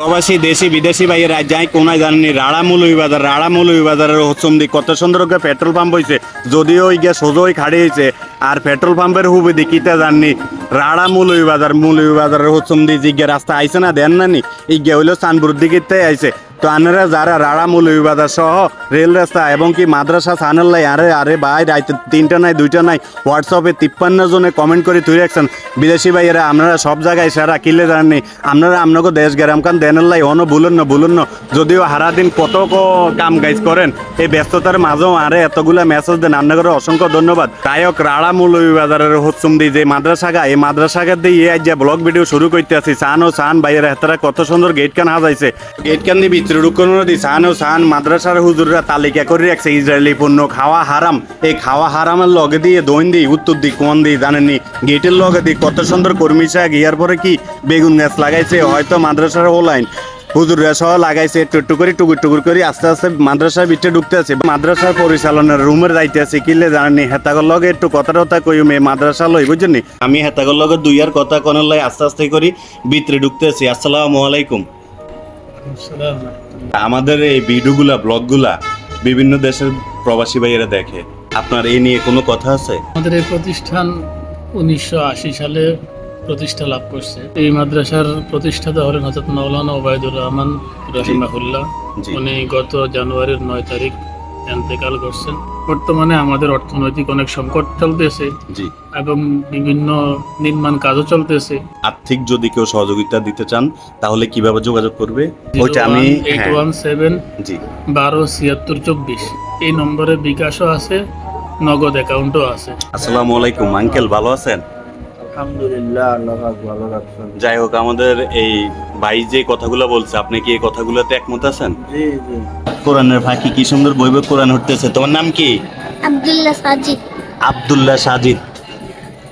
প্রবাসী দেশি বিদেশি ভাই রাজ যাই কোনায় জানেনি। রাড়া মৌলভী বাজার রাড়া মৌলভী বাজারের দিক কত সুন্দর পেট্রোল পাম্প হয়েছে যদিও ওই গিয়া সোজোই খাড়ি হয়েছে আর পেট্রোল পাম্পের হুবে দেখিতে জাননি? রাড়া মৌলভী বাজার মৌলভী বাজারের হচ্ছম দি জিজ্ঞা রাস্তা আইসে না, দেন না নি? ইজ্ঞা হইল সানপুর দিকে আইছে। তো আনারা যারা রাড়া বাজার সহ রেল রাস্তা এবং কি মাদ্রাসা সানাল লাই, আরে আরে ভাই, রাইতে তিনটা নাই, দুইটা নাই হোয়াটসঅ্যাপে তিপ্পান্ন জনে কমেন্ট করে তুই রাখছেন। বিদেশি ভাইয়েরা, আপনারা সব জায়গায় সারা কিলে জানেননি আপনারা আপনাকে দেশ গেরাম কান দেনের লাই অন ভুলুন না ভুলুন না। যদিও হারা দিন কত কাম গাইজ করেন, এই ব্যস্ততার মাঝেও আরে এতগুলা মেসেজ দেন আপনাদের অসংখ্য ধন্যবাদ। গায়ক রাড়া বাজারের হচ্ছুম দি, যে মাদ্রাসা গা, এই মাদ্রাসা গা দিয়ে ইয়ে যে ব্লগ ভিডিও শুরু করতে আছি সান ও সান ভাইয়েরা হেতারা কত সুন্দর গেট কান হাজাইছে গেট কান দিয়ে দি সান ও সান, মাদ্রাসার হুজুররা তালিকা করে রাখছে, ইসরায়েলি পণ্য খাওয়া হারাম। এই খাওয়া হারামের লগে দিয়ে দৈন দিই, উত্তর দিই, কোন দিই জানেননি গেটের লগে দিই, কত সুন্দর কর্মী শাক ইয়ার পরে কি বেগুন গাছ লাগাইছে, হয়তো মাদ্রাসার ও লাইন। হুজুররা সহ লাগাইছে, একটু একটু করে, টুকুর টুকুর করে, আস্তে আস্তে মাদ্রাসার ভিতরে ঢুকতে আছে। মাদ্রাসার পরিচালনার রুমের যাইতে আছে কিলে জানেনি হেতাগর লগে একটু কথা টথা কই মে মাদ্রাসা লই, বুঝছেন আমি হেতাগর লগে দুই আর কথা কোনার লাই আস্তে আস্তে করি, ভিতরে ঢুকতে আছি। আসসালামু আলাইকুম। আমাদের এই ভিডিওগুলা ব্লগগুলা বিভিন্ন দেশের প্রবাসী ভাইয়েরা দেখে। আপনার এই নিয়ে কোনো কথা আছে? আমাদের এই প্রতিষ্ঠান উনিশশো আশি সালে প্রতিষ্ঠা লাভ করছে। এই মাদ্রাসার প্রতিষ্ঠাতা হলেন হজরত মৌলানা ওবায়দুর রহমান রহিমাহুল্লাহ। উনি গত জানুয়ারির নয় তারিখ এন্তেকাল করছেন। বর্তমানে আমাদের অর্থনৈতিক অনেক সংকট চলতেছে জি। এবং বিভিন্ন নির্মাণ কাজও চলতেছে। আর্থিক যদি কেউ সহযোগিতা দিতে চান তাহলে কীভাবে যোগাযোগ করবে? ওইটা আমি এইট হ্যাঁ, ওয়ান সেভেন জি। বারো ছিয়াত্তর চব্বিশ। এই নম্বরে বিকাশও আছে নগদ অ্যাকাউন্টও আছে। আসসালামু আলাইকুম আঙ্কেল ভালো আছেন? আলহামদুলিল্লাহ আল্লাহ পাক ভালো রাখছেন যাই হোক আমাদের এই ভাই যে কথাগুলো বলছে আপনি কি এই কথাগুলোতে একমত আছেন? জি জি। কোরআনের ফাঁকি কি সুন্দর বই বই কোরআন হতেছে তোমার নাম কি? আব্দুল্লাহ সাজিদ। আব্দুল্লাহ সাজিদ।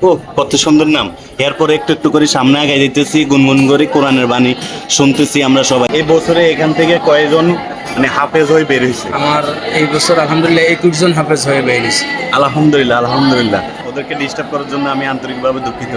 ও কত সুন্দর নাম। এরপরে একটু একটু করে সামনে আগে দিতেছি গুনগুন করে কোরআনের বাণী শুনতেছি আমরা সবাই। এই বছরে এখান থেকে কয়জন মানে হাফেজ হয়ে বের হয়েছে। আমার এই বছর আলহামদুলিল্লাহ একুশ জন হাফেজ হয়ে বেরিয়েছে আলহামদুলিল্লাহ আলহামদুলিল্লাহ। ওদেরকে ডিস্টার্ব করার জন্য আমি আন্তরিকভাবে দুঃখিত।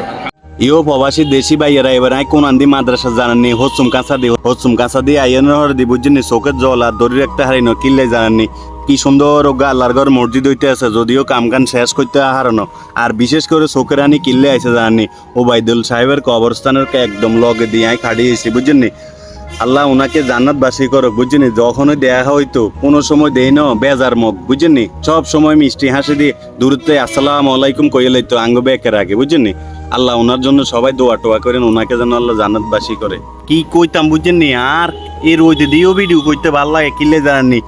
ইও প্রবাসী দেশি ভাইয়েরা এবার আই কোন আন্দি মাদ্রাসা জানাননি হসুম কাঁচা দি হসুম কাঁচা দিয়ে আইয়ান হর দি বুঝছেন চোখের জল আর দড়ির একটা হারিনো কিল্লে জানাননি। কি সুন্দর ও আল্লাহর ঘর মসজিদ হইতে আছে যদিও কাম কান শেষ করতে হারানো আর বিশেষ করে চোখের আনি কিল্লে আছে জানাননি। ওবায়দুল সাহেবের কবরস্থানের একদম লগে দিয়ে আই খাড়িয়েছি বুঝছেন নি? আল্লাহ ওনাকে জান্নাত বাসী করো বুঝছেনি? যখনই দেয়া হয়তো কোনো সময় দেই না, বেজার মুখ, বুঝছেনি? সব সময় মিষ্টি হাসি দিয়ে দূরত্বে আসসালাম আলাইকুম কইয়ে লাইতো, আঙ্গ বেকের আগে বুঝছেনি? আল্লাহ ওনার জন্য সবাই দোয়া টোয়া করেন ওনাকে যেন আল্লাহ জান্নাত বাসী করে। কি কইতাম বুঝেননি আর এর ওই দিও ভিডিও করতে ভালো লাগে কিলে জানাননি?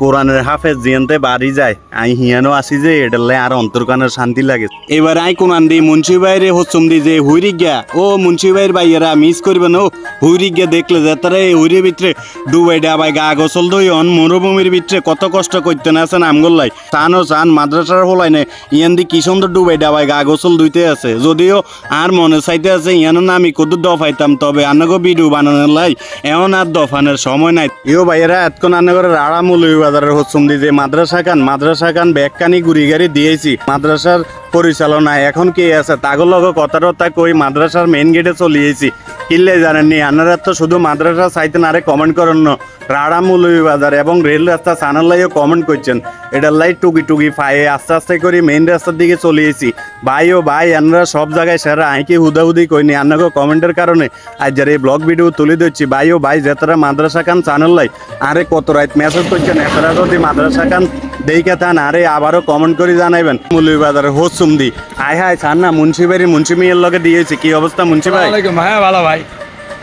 কোরআনের হাফেজ জিয়ানতে বাড়ি যায়। আই হিয়ানো আসি যে এটালে আর অন্তর্কানের শান্তি লাগে। এবার আই কোরআন দি মুন্সি বাইরে হচ্ছুম দি যে, হুইরি গিয়া। ও মুন্সি বাইর বাইয়েরা মিস করবেন, ও হুইরি গিয়া দেখলে যে, তারা এই হুইরির ভিতরে ডুবাই ডাবাই গা গোসল দই অন মরুভূমির ভিতরে কত কষ্ট করতে না আছেন আমগোল্লাই চান ও চান মাদ্রাসার হলাই নে, ইয়ান দি কি সুন্দর ডুবাই ডাবাই গা গোসল দুইতে আছে। যদিও আর মনে চাইতে আছে ইয়ানো না, আমি কত দফাইতাম, তবে আনগো ভিডিও বানানোর লাই এমন আর দফানের সময় নাই। ইও ভাইয়েরা এতক্ষণ আনগরের রাড়া মূল্য বাজারের হচ্ছুম দি যে মাদ্রাসা খান মাদ্রাসা খান ব্যাগকানি গুড়ি গাড়ি দিয়েছি। মাদ্রাসার পরিচালনা এখন কে আছে? তাগর লগে কথা টথা কই মাদ্রাসার মেইন গেটে চলিয়েছি কিনলে জানেননি? আপনারা তো শুধু মাদ্রাসা চাইতেন, আরে কমেন্ট করেন না। রাড়া বাজার এবং রেল রাস্তা সানার লাইও কমেন্ট করছেন। এটার লাই টুকি টুকি ফায়ে আস্তে আস্তে করে মেইন রাস্তার দিকে চলিয়েছি ভাই ও ভাই, আপনারা সব জায়গায় সেরা আইকি হুদাহুদি কইনি? আপনাকে কমেন্টের কারণে আজ যারা এই ব্লগ ভিডিও তুলে দিচ্ছি ভাই ও ভাই যেতারা মাদ্রাসা খান চানাল লাই আরে কত রাত মেসেজ করছেন? এতারা যদি মাদ্রাসা খান দেইকা থান আরে আবারও কমেন্ট করে জানাইবেন। মৌলভী বাজারে হোসুম দি। আয় হায় চান না মুন্সিবাড়ি মুন্সিমিয়ার লগে দিয়েছি কি অবস্থা মুন্সি ভাই হ্যাঁ ভালো ভাই।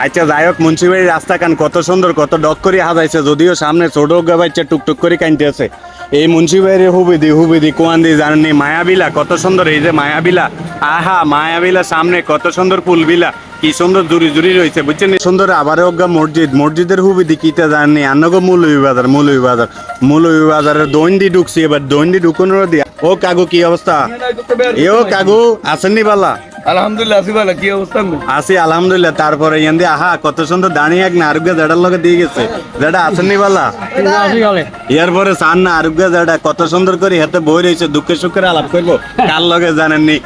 আচ্ছা যাই হোক মুন্সিবাড়ির রাস্তা কান কত সুন্দর কত ডক করে হাজাইছে যদিও সামনে ছোট গাবাইছে টুকটুক করে কাইনতে আছে এই মুন্সিবাড়ির হুবিদি হুবিদি কোয়ান্দি জানেননি মায়াবিলা, কত সুন্দর এই যে মায়াবিলা। আহা, মায়াবিলা সামনে, কত সুন্দর ফুলবিলা, কি সুন্দর জুড়ি জুড়ি রয়েছে, বুঝছেন সুন্দর আবার অজ্ঞা মসজিদ, মসজিদের হুবিদি কিটা জানেননি আনগো মৌলভী বাজার মৌলভী বাজার, মৌলভী বাজারের দৈন্দি ঢুকছি, এবার দৈন্দি ঢুকানোর দিয়া। ও কাগু কি অবস্থা? এ ও কাগু আসেননি বালা? আলহামদুলিল্লাহ আসি ভালো। কি অবস্থা আছি আলহামদুলিল্লাহ। তারপরে ইয়ান্দি আহা কত সুন্দর দাঁড়িয়ে এক না আরোগ্য জেডার লগে দিয়ে গেছে। যেটা আসেনি বলা? ইয়ার পরে সান না আরোগ্য জেডা কত সুন্দর করে হাতে বই রয়েছে দুঃখে সুখের আলাপ করব। কার লগে জানেননি।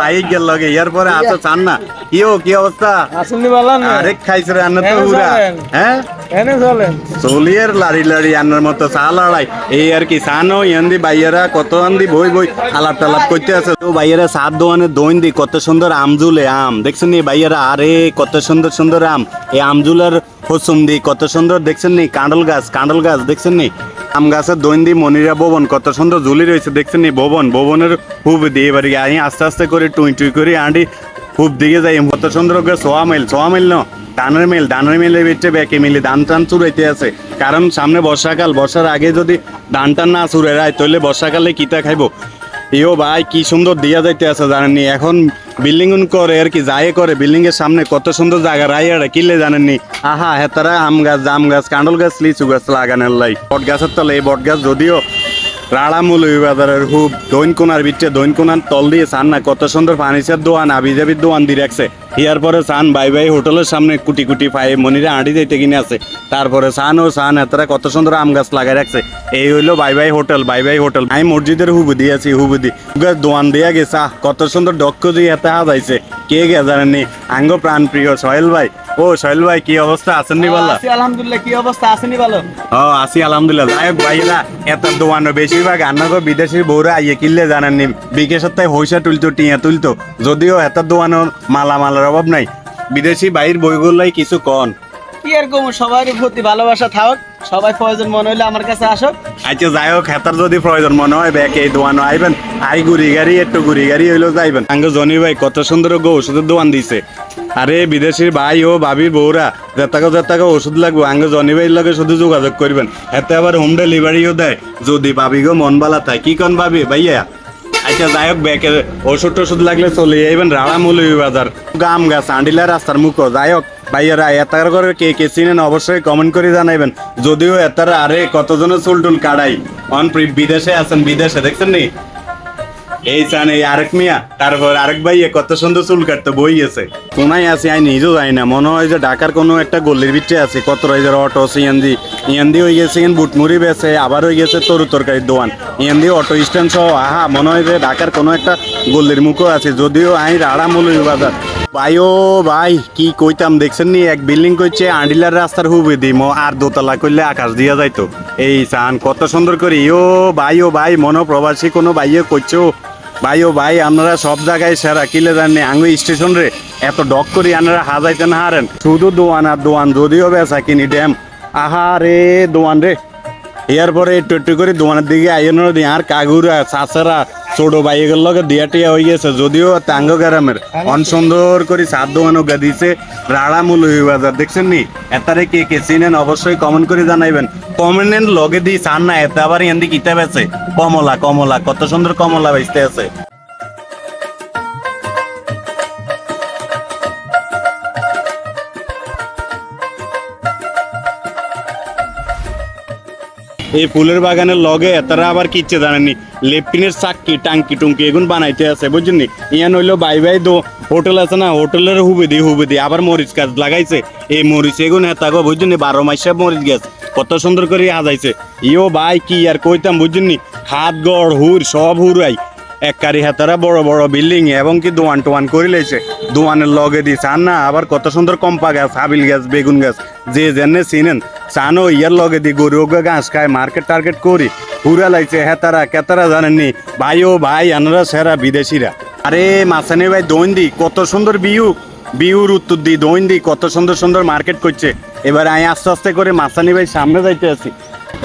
বাইক গেল লগে ইয়ার পরে আছে সান না। কিও কি অবস্থা? আসেননি আরেক খাইছে রে আন্না তো উড়া। হ্যাঁ? এনে আন্নার মতো লড়াই এই আর কি বাইয়েরা কত আন্দি বই বই আলাপ টালাপ করতে আছে। বাইয়েরা সাত দি, কত সুন্দর আমজুলে আম। দেখছেন নি বাইয়েরা? আরে, কত সুন্দর সুন্দর আম। এই আমজুলের হসুম দি, কত সুন্দর, দেখছেন নি? কাঁডল গাছ কাঁডল গাছ, দেখছেন নি? আম গাছের দইন দি, মনিরা ভবন, কত সুন্দর ঝুলি রয়েছে, দেখছেন নি? ভবন, ভবনের হুব দিয়ে এবার আমি আস্তে আস্তে করে টুই টুই করে আঁটি খুব দিকে যাই, কত সুন্দর সোয়া মিল সোয়া মিল ন। ধানের মিল ধানের মিলের ভিতরে ব্যাকে মিলে ধান টান চুরাইতে আছে। কারণ সামনে বর্ষাকাল, বর্ষার আগে যদি ধান টান না চুরে রায়, তাহলে বর্ষাকালে কিতা খাইবো? ইও ভাই, কি সুন্দর দিয়া যাইতে আছে জানেননি? এখন বিল্ডিং করে আর কি যায় করে? বিল্ডিং এর সামনে কত সুন্দর জায়গা রাইয়ারা কিলে জানেননি? আহা, হেতারা আম গাছ, জাম গাছ কাঁডল গাছ, লিচু গাছ লাগানোর লাই। বট গাছের তলে এই বট গাছ যদিও রাড়ামূল বাজারের হুব দৈন কোনার ভিতরে দৈন কোনার তল দিয়ে সান না, কত সুন্দর ফার্নিচার দোয়ান, আবিজাবির দোয়ান দিয়ে রাখছে। ইয়ার পরে সান বাই বাই হোটেলের সামনে কুটি কুটি পায়ে মনিরা আঁটি দিতে কিনে আছে। তারপরে সান ও সান এতরা কত সুন্দর আম গাছ লাগাই রাখছে। এই হইল bye bye hotel, bye bye hotel. আমি মসজিদের হুবুদি আছি হুবুদি দোয়ান দিয়া গেছে কত সুন্দর ডক্ষ দিয়ে এতে হাজাইছে কে গে জানেননি? আঙ্গ প্রাণ প্রিয় সোহেল ভাই। ও সোহেল ভাই কি অবস্থা? আছেননি বললা আলহামদুলিল্লাহ কি অবস্থা? আসেনি ভালো ও আছি আলহামদুলিল্লাহ। যাই হোক ভাইরা এত দোয়ানো বেশিরভাগ আন্নাগো বিদেশি বউরা আইয়ে কিনলে বিকে সপ্তাহে হইসা তুলতো টিয়া তুলতো। যদিও এত দোয়ানোর মালা মালার অভাব নাই। বিদেশি বাইর বইগুলাই কিছু কন। কি আর কম সবার প্রতি ভালোবাসা থাক। সবাই প্রয়োজন মনে হইলে আমার কাছে আসো আচ্ছা যাই হোক হেতার যদি প্রয়োজন মনে হয় ব্যাক এই দোয়ানো আইবেন। আই গুড়ি গাড়ি একটু গুড়ি গাড়ি হইলেও যাইবেন। আঙ্গ জনি ভাই কত সুন্দর গো ওষুধের দোয়ান দিছে। আরে বিদেশির ভাই ও ভাবির বউরা, যেতাকে যেতাকে ওষুধ লাগবে, আঙ্গে জনি লগে শুধু যোগাযোগ করবেন। এতে আবার হোম ডেলিভারিও দেয়, যদি ভাবি গো মন বালা থাকে। কি কন ভাবি, ভাইয়া? আচ্ছা যাই হোক ব্যাকে ওষুধ টষুধ লাগলে চলে যাইবেন রাড়ামুলি বাজার। গাম গাছ, আন্ডিলা রাস্তার মুখ, যাই হোক ভাইয়ারা এতার করে কে কে চিনেন অবশ্যই কমেন্ট করে জানাইবেন। যদিও এতার আরে কতজনের চুল টুল কাড়াই? অন বিদেশে আছেন, বিদেশে দেখছেন নি এই চান এই আরেক মিয়া, তারপর আরেক ভাইয়ে কত সুন্দর চুল কাটতে বই গেছে কোনায় আছে, আই নিজেও যাই না, মনে হয় যে ঢাকার কোনো একটা গল্লির ভিতরে আছে, কত রাইজের অটো, সিএনজি ইএনদি হয়ে গেছে বুটমুড়ি বেছে আবার হয়ে গেছে তরু তরকারির দোকান। ইএনদি অটো স্ট্যান্ড সহ, আহা, মনে হয় যে ঢাকার কোনো একটা গল্লির মুখও আছে, যদিও আই রাড়া মূল্য বাজার। ভাই ও ভাই, কি কইতাম, দেখছেন নি, এক বিল্ডিং করছে আন্ডিলার রাস্তার হুবে দিম আর দোতলা করলে আকাশ দিয়া যাইতো। এই চান কত সুন্দর করে, ও ভাই ও ভাই মনো প্রবাসী কোনো ভাইয়ে করছ ভাই ও ভাই, আপনারা সব জায়গায় সেরা কিলে জানি আঙ্গু স্টেশন রে। এত ডক করি আপনারা হাজাইতে না হারেন। শুধু দোয়ান আর দোয়ান, যদিও বেচা কিনি, ড্যাম। আহা রে, দোয়ান রে। এরপরে একটু একটু করে দোকানের দিকে আইনের আর কাগুরা চাচারা ছোট বাইকের লগে দিয়া টিয়া হয়ে গেছে। যদিও তাঙ্গ গ্রামের অন সুন্দর করে সাত দোকান উগা দিয়েছে রাড়া মূল বাজার দেখছেন নি? এতারে কে কে চিনেন অবশ্যই কমেন্ট করে জানাইবেন। কমেন্ট লগে দিয়ে চান না এতে আবার এন্দি কিতাব আছে। কমলা কমলা কত সুন্দর কমলা বেচতে আছে। এই ফুলের বাগানের লগে তারা আবার কিচ্ছে জানেননি? লেপটিনের চাক্কি, টাঙ্কি টুঙ্কি এগুন বানাইতে আছে বুঝছেন নি ইয়ান হইল বাই বাই দো, হোটেল আছে না, হোটেলের হুবেদি হুবেদি, আবার মরিচ গাছ লাগাইছে। এই মরিচ এগুন বুঝছেন নি বারো মাসে মরিচ গাছ, কত সুন্দর করে হাজাইছে ইও ভাই, কি আর কইতাম বুঝছেন হাত, গড়, হুর, সব হুরাই। এক কারি হাতারা বড় বড় বিল্ডিং এবং কি দোয়ান টোয়ান করে লেছে দোয়ানের লগে দিয়ে আর না, আবার কত সুন্দর কম্পা গাছ, হাবিল গাছ, বেগুন গাছ, যে জেনে চিনেন চানো ইয়ার লগে দি গরু ওগা ঘাস খায় মার্কেট টার্গেট করি পুরা লাইছে হেতারা কেতারা জানেননি? ভাই ও ভাই আনারা সেরা বিদেশিরা আরে মাসানি ভাই দৈন্দি কত সুন্দর বিউ বিউর উত্তর দি দৈন্দি কত সুন্দর সুন্দর মার্কেট করছে এবার আমি আস্তে আস্তে করে মাসানি ভাই, সামনে যাইতে আছি।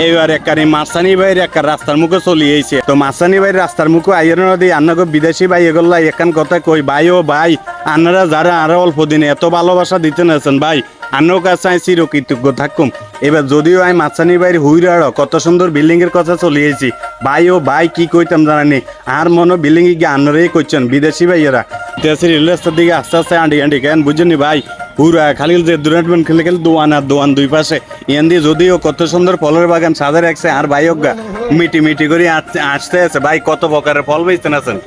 এবার একবারে মাসানি ভাইয়ের একটা রাস্তার মুখে চলে এসে তো মাসানি ভাইয়ের রাস্তার মুখে আইয়ের নদী আন্নাকে বিদেশি ভাই এগুলা এখান কথা কই, ভাই ও ভাই, আন্নারা যারা আরও অল্প দিনে এত ভালোবাসা দিতে নেছেন ভাই আন্নার কাছে আমি চির কৃতজ্ঞ থাকুম। এবার যদিও আমি মাসানি ভাইয়ের হুইরাড় কত সুন্দর বিল্ডিং এর কথা চলে এসেছি ভাই ও ভাই, কি কইতাম জানানি? আর মনে বিল্ডিং গিয়ে আন্নারাই করছেন বিদেশি ভাইয়েরা, দেশের রেল রাস্তার দিকে আস্তে আস্তে আন্ডি আন্ডি কেন বুঝছেন ভাই? পুরা খালি যে দুরাটমেন্ট খেলে খেলে দোয়ান আর দোয়ান দুই পাশে। ইয়ান দিয়ে যদিও কত সুন্দর ফলের বাগান সাদা রাখছে আর ভাই অজ্ঞা মিটি মিটি করে আসতে- আছে। ভাই কত প্রকারের ফল বেচতেন আছেন?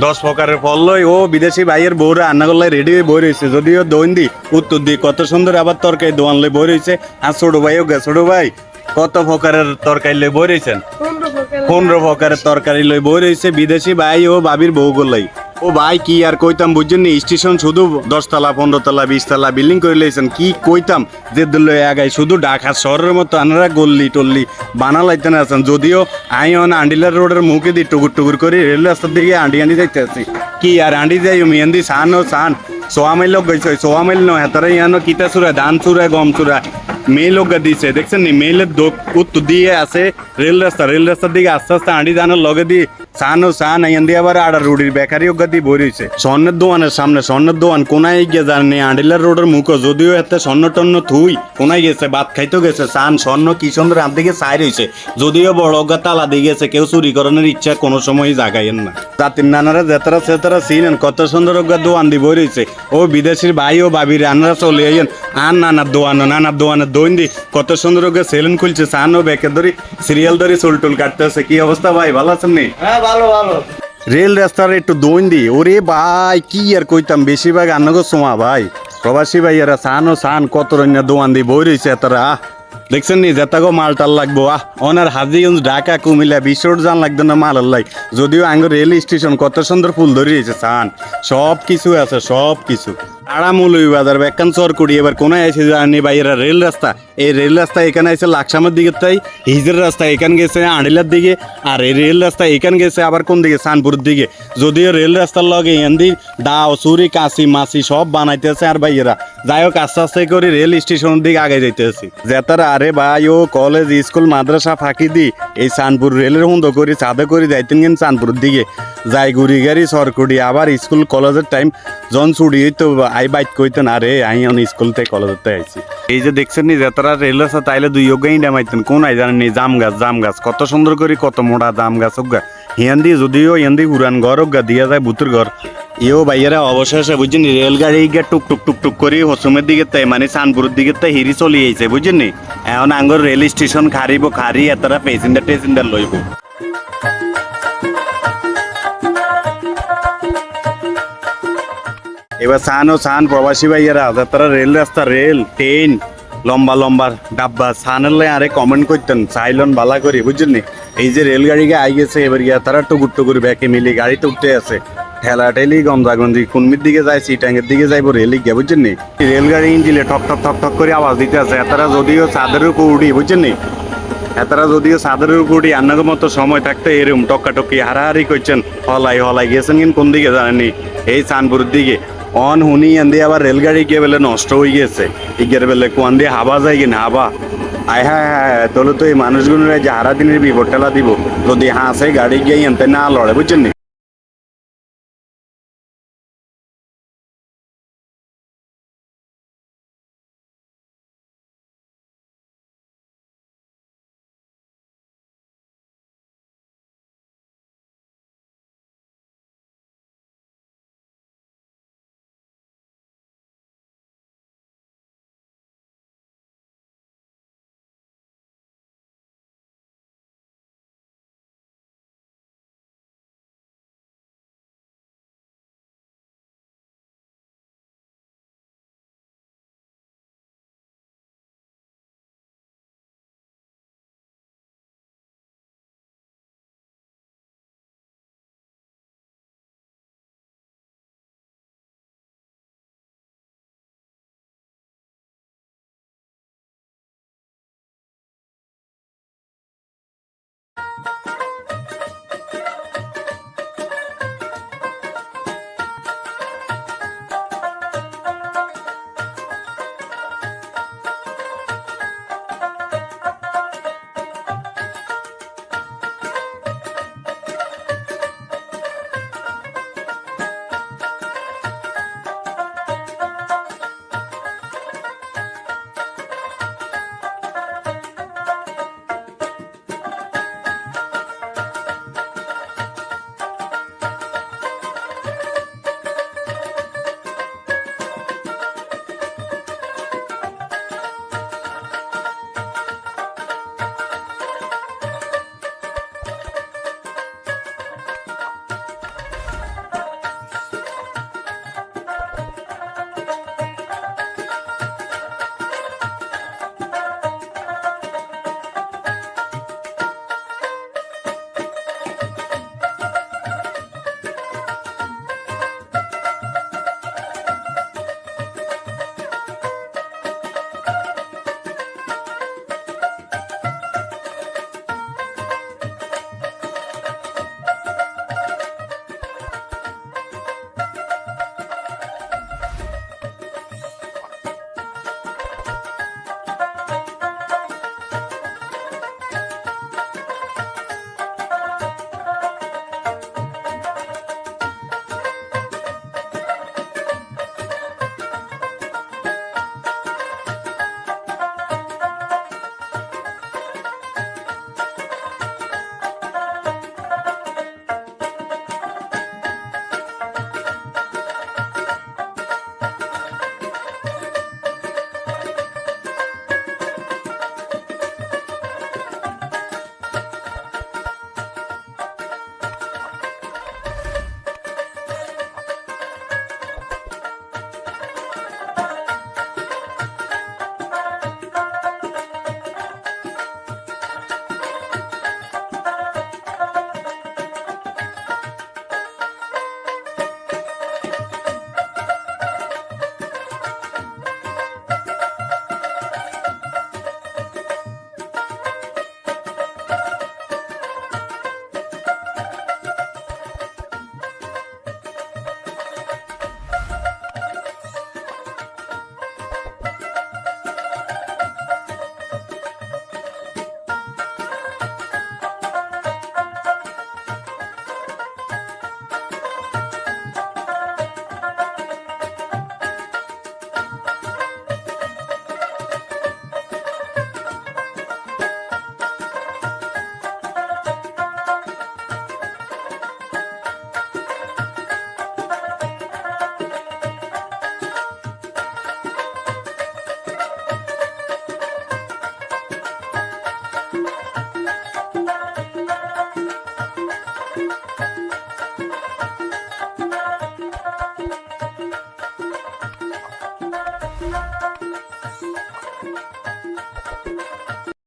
দশ প্রকারের। ফল লই ও বিদেশি ভাইয়ের বউরা রান্না করলে রেডি হয়ে বই রয়েছে যদিও দৈন দি উত্তর দি কত সুন্দর আবার তরকারি দোয়ান লই বই রয়েছে আর ছোট ভাই অজ্ঞা ছোট ভাই কত প্রকারের তরকারি লই বই রয়েছেন পনেরো প্রকারের। তরকারি লই বই রয়েছে বিদেশি ভাই ও বাবির বউ গুলাই ও ভাই, কি আর কইতাম, বুঝছেন নি? স্টেশন শুধু দশতলা পনেরো তলা বিশ তলা বিল্ডিং করে লইছেন। কি কইতাম? যে দিল্লি আগাই, শুধু ঢাকা শহরের মতো আনারা গল্লি টল্লি বানা লাইতেন আছেন। যদিও আই অন আন্ডিলার রোডের মুখে দিয়ে টুকুর টুকুর করে রেল রাস্তার দিকে আন্ডি আন্ডি যাইতে আছি কি আর আন্ডি যাই মেহেন্দি সান ও সান। সোয়া মাইল লোক গেছে, সোয়া মাইল নয়, হেতারা ইয়ানো কিতা চুরা ধান চুরা গম চুরা মেয়ে লোক দিছে, দেখছেন নি? মেইলের দোক উত্তর দিয়ে আছে রেল রাস্তা। রেল রাস্তার দিকে আস্তে আস্তে আন্ডি জানার লগে দিয়ে সান ও সান আইয়ান দিয়ে আবার আড়া রুডির বেকারি ওগা দিয়ে বইছে স্বর্ণের দোয়ানের সামনে, স্বর্ণের দোয়ান কোনায় গিয়ে জানি আন্ডিলার রোডের মুখো, যদিও এতে স্বর্ণ টন্ন থুই, কোনায় গেছে, ভাত খাইতে গেছে, সান, স্বর্ণ, কি সুন্দর দিকে সাই রয়েছে যদিও বড় তালা দিয়ে গেছে, কেউ চুরি করানোর ইচ্ছা কোনো সময় জাগাইয়েন না। জাতির নানারা যেতারা সেতারা চিনেন কত সুন্দর অজ্ঞা দোয়ান দিয়ে বই রয়েছে ও বিদেশির ভাই ও বাবির আনারা চলে আইয়েন আর নানার দোয়ানো, নানার দোয়ানের দৈন দি কত সুন্দর অজ্ঞা সেলুন খুলছে, সান ও ব্যাকে ধরি, সিরিয়াল ধরে, চুল টুল কাটতেছে, কি অবস্থা ভাই, ভালো আছেন নি? হ্যাঁ ভালো ভালো। রেল রাস্তার একটু দৈন দি। ওরে ভাই, কি আর কইতাম? বেশিরভাগ আন্নগো সোমা ভাই। প্রবাসী ভাইয়ারা সান ও সান, কত রন্য দোয়ান দি, বই রয়েছে তারা আহ, দেখছেন নি, যেতাগো মাল টাল লাগবো। আহ, ওনার হাজিগঞ্জ, ঢাকা, কুমিল্লা জান লাগতো না মাল লাই। যদিও আঙ্গ রেল স্টেশন কত সুন্দর ফুল ধরিয়েছে, সান। সব কিছু আছে সব কিছু আড়ামুলুই বাজার বেকান চর করি এবার কোনায় এসে জানি ভাইয়েরা রেল রাস্তা। এই রেল রাস্তা এখানে এসে লাকসামের দিকে তাই, হিজের রাস্তা এখান গেছে আড়িলার দিকে, আর এই রেল রাস্তা এখান গেছে আবার কোন দিকে? সানপুরের দিকে। যদিও রেল রাস্তার লগে এন্দি দাও চুরি কাশি, মাছি সব বানাইতেছে আর ভাইয়েরা যাই হোক, আস্তে আস্তে করে রেল স্টেশনের দিকে আগে যাইতেছি। যেতার আরে ভাই, ও কলেজ, স্কুল, মাদ্রাসা ফাঁকি দি, এই চানপুর রেলের হুন্দ করি, চাঁদে করে যাইতেন কিন্তু চানপুরের দিকে। যাই গুড়ি গাড়ি সরকুড়ি আবার স্কুল, কলেজের টাইম জন ছুটি তো আই বাইক কইতেন আরে আই অন স্কুল থেকে কলেজতে আইছি। এই যে দেখছেন নি যাতারা রেল রাস্তা তাইলে দুই যোগাই নামাইতেন কোন আই জানেন নি জাম গাছ জাম গাছ কত সুন্দর করে কত মোটা জাম গাছ হোক হিয়ান্দি যদিও হিয়ান্দি উড়ান ঘর হোক দিয়া যায় বুতুর ঘর। ইও ভাইয়েরা অবশেষে বুঝছেন নি, রেলগাড়ি গিয়ে টুক টুক টুক টুক করে হসুমের দিকে তাই মানে চানপুরের দিকে তাই হিরি চলে আইছে বুঝছেন নি? এখন আঙ্গর রেল স্টেশন খারিব খারি এতটা প্যাসেঞ্জার টেসেঞ্জার লইব। এবার সান ও সান, প্রবাসী ভাইয়েরা, যাতারা রেল রাস্তা, রেল, ট্রেন, লম্বা লম্বা ডাব্বা, সানের আরে কমেন্ট করতেন, সাইলন বালা করি, বুঝছেন এই যে রেলগাড়িকে আই গেছে, এবার ইয়া তারা টুকুর টুকুর ব্যাকে মিলি গাড়িতে উঠতে আছে। ঠেলা ঠেলি গঞ্জাগঞ্জি কুনমির দিকে যায়, সিটাঙ্গের দিকে যাইবো, রেলি গিয়ে, বুঝছেন নি? রেলগাড়ি ইঞ্জিলে ঠক ঠক ঠক ঠক করে আওয়াজ দিতে আছে, এতারা যদিও চাঁদের উপর উড়ি, বুঝছেন নি? এতারা যদিও চাঁদের উপর উঠি আন্নাগো মতো সময় থাকতে এরম টক্কা টক্কি হারাহারি করছেন, হলাই হলাই গেছেন কিন্তু কোন দিকে জানেননি এই চানপুরের দিকে। অন হুনি দিয়ে আবার রেলগাড়ি গিয়ে বেলে নষ্ট হয়ে গেছে। ইগের বেলে কোয়ান দিয়ে হাবা যায় কিনা, হাবা। আয় হ্যাঁ হ্যাঁ তোলে তো এই মানুষগুলো যে হারা দিনের বিপদ ঠেলা দিব। যদি হাসে গাড়ি গিয়ে এনতে না লড়ে বুঝছেন